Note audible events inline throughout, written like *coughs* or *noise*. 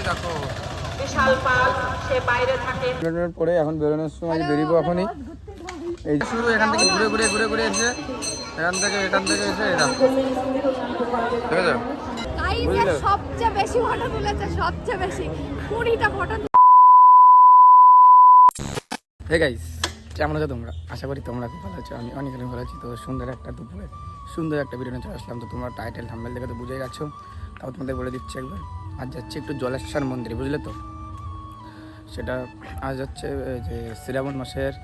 ওই দেখো। বিশাল পাল সে বাইরে থাকে। পরে এখন বেরোনোর সময় এখনই। এই শুরু এখান থেকে ঘুরে ঘুরে ঘুরে ঘুরে এসে এখান থেকে এখান থেকে এসে এটা ঠিক আছে? সবচেয়ে বেশি ফটো তুলেছে সবচেয়ে বেশি। কুড়িটা ফটো হে গাইস কেমন আছো তোমরা? আশা করি তোমরা খুব ভালো আছো। আমি অনেক অনেক ভালো আছি। তো সুন্দর একটা দুপুরে সুন্দর একটা ভিডিও নিয়ে চলে আসলাম। তো তোমরা টাইটেল থাম্বেল দেখে তো বুঝে গেছো। তাও তোমাদের বলে দিচ্ছি একবার। আজ যাচ্ছে একটু জলেশ্বর মন্দিরে, বুঝলে তো? সেটা আজ এই যে শ্রাবণ মাসের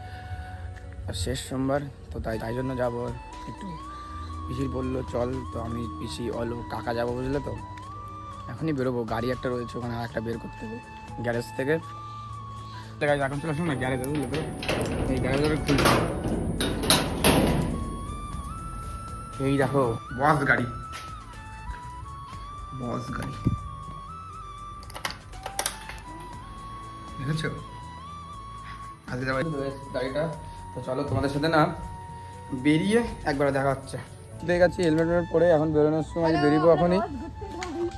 শেষ সোমবার, তো তাই তাই জন্য যাব। একটু পিসির বলল চল, তো আমি পিসি, অলো, কাকা যাব, বুঝলে তো? এখনই বেরোবো, গাড়ি একটা রয়েছে ওখানে, আর একটা বের করতে হবে, গ্যারেজ থেকে। এখন চলে আসুন না, গ্যারেজে বুঝলে তো? এই গ্যারেজের খুলছে এই দেখো, বস গাড়ি। বস গাড়ি। দেখেছ? আজকে গাড়িটা। তো চলো তোমাদের সাথে না বেরিয়ে একবার দেখা হচ্ছে। দেখে গেছি হেলমেট হেলমেট পরে এখন বেরোনোর সময় বেরিয়েবো এখনই।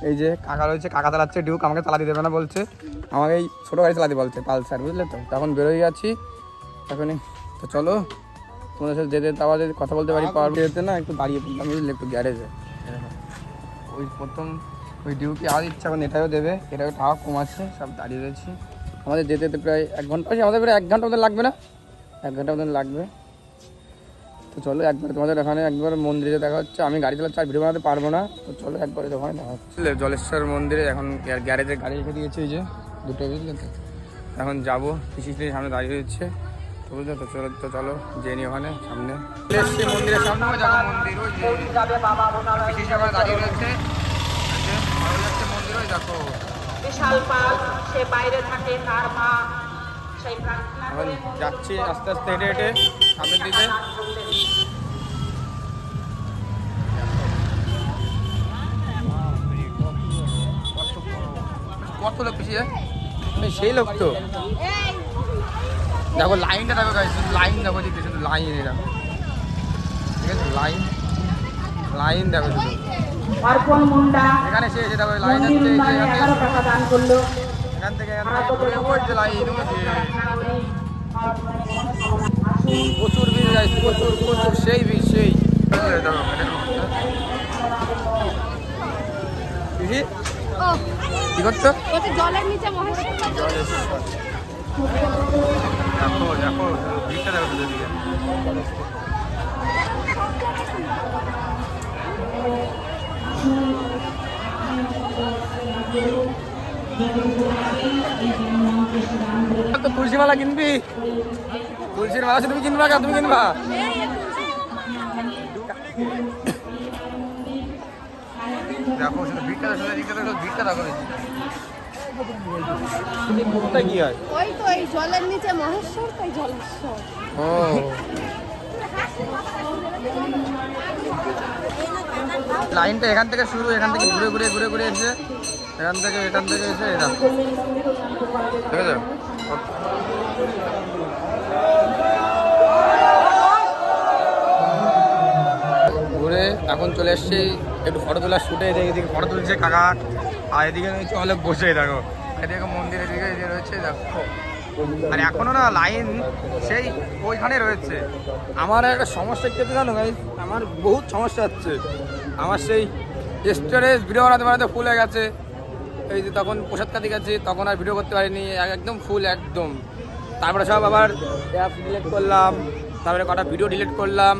এই যে কাকা রয়েছে কাকা চালাচ্ছে ডিউক আমাকে চালাতে দেবে না বলছে। আমাকে এই ছোটো গাড়ি চালাতে বলছে পালসার বুঝলে তো? তখন বেরোয় যাচ্ছি এখনই। তো চলো তোমাদের সাথে যেতে আবার যদি কথা বলতে পারি পাওয়ার যেতে না একটু দাঁড়িয়ে পড়লাম বুঝলে? একটু গ্যারেজে ওই প্রথম ওই ডিউটি আবার ইচ্ছা এখন এটাও দেবে এটাও টাকা কম আছে সব দাঁড়িয়ে রয়েছি। আমাদের যেতে যেতে প্রায় এক ঘণ্টা আমাদের প্রায় এক ঘণ্টা মতন লাগবে না? এক ঘণ্টা মতন লাগবে। তো চলো একবার তোমাদের এখানে একবার মন্দিরে দেখা হচ্ছে। আমি গাড়ি চালাচ্ছি, আর ভিডিও বানাতে পারব না। তো চলো একবারে ওখানে দেখা হচ্ছে। জলেশ্বর মন্দিরে এখন গ্যারেজে গাড়ি রেখে দিয়েছে এই যে, দুটো বুঝলে এখন যাব পিসি সামনে দাঁড়িয়ে রয়েছে তো বুঝলে তো, চলো তো চলো জেনি ওখানে, সামনে। মন্দিরের সামনে মন্দির বিশাল পাল সে বাইরে থাকে তার মা সেই প্রার্থনা করে যাচ্ছি আস্তে আস্তে হেঁটে হেঁটে সামনের দিকে। কত লোক পিছিয়ে সেই লোক তো। দেখো লাইনটা দেখো গাইস লাইন দেখো শুধু লাইন এটা ঠিক আছে? লাইন লাইন দেখো শুধু। অর্পণ মুন্ডা এখানে সে যে লাইন আছে এগারো থেকে- টাকা দান করল। এখান থেকে প্রচুর ভিড় গাইস প্রচুর প্রচুর সেই ভিড় সেই। কি করছ? জলের নিচে দেখো দেখো ভিড়টা দেখো শুধু এদিকে। তো তুলসী মালা কিনবি? তুলসীর মালা তুমি কিনবা কা? তুমি কিনবা? দেখো শুধু ভিড়টা দেখো এদিকে দেখো ভিড়টা দেখো তুমি কি হয় ওই তো এই জলের নিচে মহেশ্বর তাই জলেশ্বর। ও। লাইনটা এখান থেকে শুরু, এখান থেকে ঘুরে ঘুরে ঘুরে ঘুরে এসে, এখান থেকে এখান থেকে এসে এটা ঠিক আছে? ঘুরে এখন চলে এসেছি, একটু ফটো তোলার শুটে এদিকে এদিকে ফটো তুলছে কাকা আর এদিকে রয়েছে অনেক বসে, দেখো। এদিকে মন্দির এদিকে এদিকে রয়েছে, দেখো। আর এখনও না লাইন সেই ওইখানে রয়েছে। আমার একটা সমস্যা কি হচ্ছে জানো ভাই আমার বহুত সমস্যা হচ্ছে। আমার সেই স্টোরেজ ভিডিও বানাতে বানাতে ফুল হয়ে গেছে। এই যে তখন প্রসাদ কাটি গেছে, তখন আর ভিডিও করতে পারিনি একদম ফুল একদম। তারপরে সব আবার অ্যাপ ডিলিট করলাম, তারপরে কটা ভিডিও ডিলিট করলাম,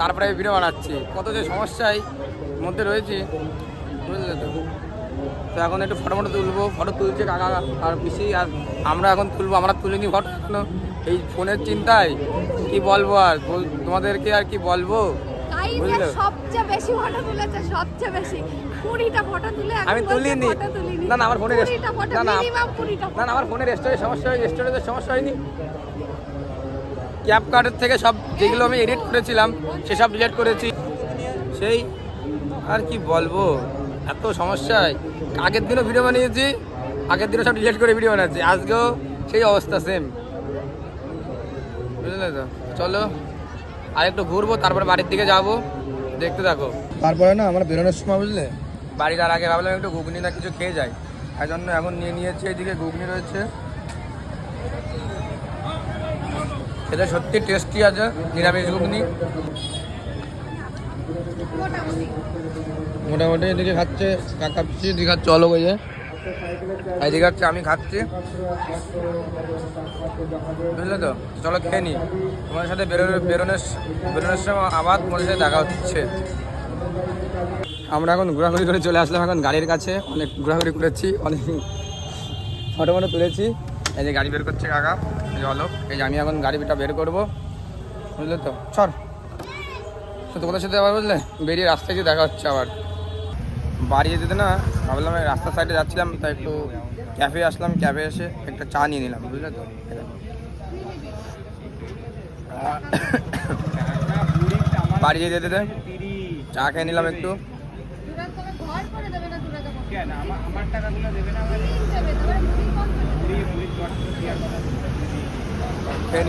তারপরে ভিডিও বানাচ্ছি। কত যে সমস্যায় মধ্যে রয়েছে, বুঝলে তো? তো এখন একটু ফটো ফটো তুলবো ফটো তুলছে কাকা আর পিসি, আর আমরা এখন তুলবো, আমরা তুলে নিই ফটো এই ফোনের চিন্তায় কি বলব আর? তোমাদেরকে আর কি বলব? গাইজের সবচেয়ে বেশি ফটো তুলেছে সবচেয়ে বেশি। কুড়িটা ফটো তুলে আমি তুলিনি। না না আমার কুড়িটা না না না না আমার ফোনের স্টোরেজ সমস্যা হয়নি স্টোরেজের সমস্যা হয়নি। ক্যাপ কার্ডের থেকে সব যেগুলো আমি এডিট করেছিলাম সেসব ডিলিট করেছি। সেই আর কি বলব? এত সমস্যায়। আগের দিনও ভিডিও বানিয়েছি আগের দিনও সব ডিলিট করে ভিডিও বানাচ্ছি। আজকেও সেই অবস্থা সেম বুঝলে তো? চলো। আর একটু ঘুরবো তারপরে বাড়ির দিকে যাব। দেখতে থাকো। তারপরে না আমরা বেরোনোর সময় বুঝলে? বাড়ি আর আগে ভাবলাম একটু ঘুগনি না কিছু খেয়ে যাই। তাই জন্য এখন নিয়ে নিয়েছে এদিকে ঘুগনি রয়েছে। এটা সত্যি টেস্টি আছে নিরামিষ ঘুগনি। মোটামুটি এদিকে খাচ্ছে কাকা পিসি এদিকে খাচ্ছে অলোক ওই যে। এদিকে খাচ্ছে আমি খাচ্ছি। বুঝলে তো? চলো খেয়ে নি। তোমার সাথে বেরোনোর বেরোনোর বেরোনোর সময় আবার তোমাদের সাথে দেখা হচ্ছে। আমরা এখন ঘোরাঘুরি করে চলে আসলাম এখন গাড়ির কাছে। অনেক ঘোরাঘুরি করেছি, অনেক ফটো ফটো তুলেছি। এই যে গাড়ি বের করছে কাকা, এই যে অলোক। এই যে আমি এখন গাড়িটা বের করব। বুঝলে তো? চল। তো তোমাদের সাথে আবার বুঝলে? বেরিয়ে রাস্তায় গিয়ে দেখা হচ্ছে আবার। বাড়ি যেতে না ভাবলাম রাস্তার সাইডে যাচ্ছিলাম তাই একটু ক্যাফে আসলাম ক্যাফে এসে একটা চা নিয়ে নিলাম, বুঝলে তো? *coughs* বাড়ি যেতে যেতে চা খেয়ে নিলাম একটু। খেয়ে